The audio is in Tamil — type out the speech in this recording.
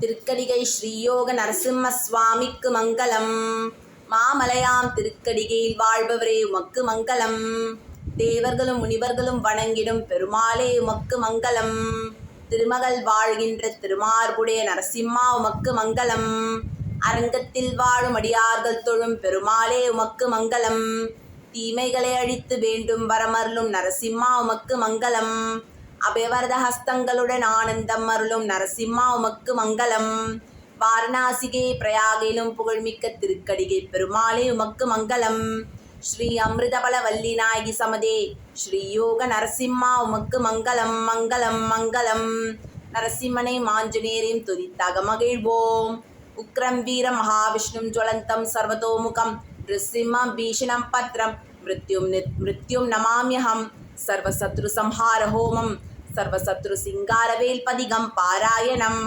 திருக்கடிகை ஸ்ரீயோக நரசிம்ம சுவாமிக்கு மங்களம். மாமலையாம் திருக்கடிகையில் வாழ்பவரே உமக்கு மங்களம். தேவர்களும் முனிவர்களும் வணங்கிடும் பெருமாளே உமக்கு மங்களம். திருமகள் வாழ்கின்ற திருமார்புடைய நரசிம்மா உமக்கு மங்களம். அரங்கத்தில் வாழும் அடியார்கள் தொழும் பெருமாளே உமக்கு மங்களம். தீமைகளை அழித்து வேண்டும் வரமருளும் நரசிம்மா உமக்கு மங்களம். அபயவரத ஹஸ்தங்களுடன் ஆனந்தம் அருளும் நரசிம்மா உமக்கு மங்களம். வாரணாசிகே பிரயாகிலும் புகழ்மிக்க திருக்கடிகை பெருமாளே உமக்கு மங்களம். ஸ்ரீ அமிர்தபல வல்லி நாயகி சமதே ஸ்ரீ யோக நரசிம்மா உமக்கு மங்களம் மங்களம் மங்களம். நரசிம்மனை மாஞ்சநேரையும் துதித்தாக மகிழ்வோம். உக்ரம் வீர மகாவிஷ்ணும் ஜுவலந்தம் சர்வதோமுகம். நிருசிம்மம் பீஷணம் பத்ரம் மிருத்யும் மிருத்யும் நமாமியகம் சர்வசத்ரு சம்ஹார ஹோமம். சர்வசத்ரு சிங்காரவேல் பதிகம் பாராயணம்.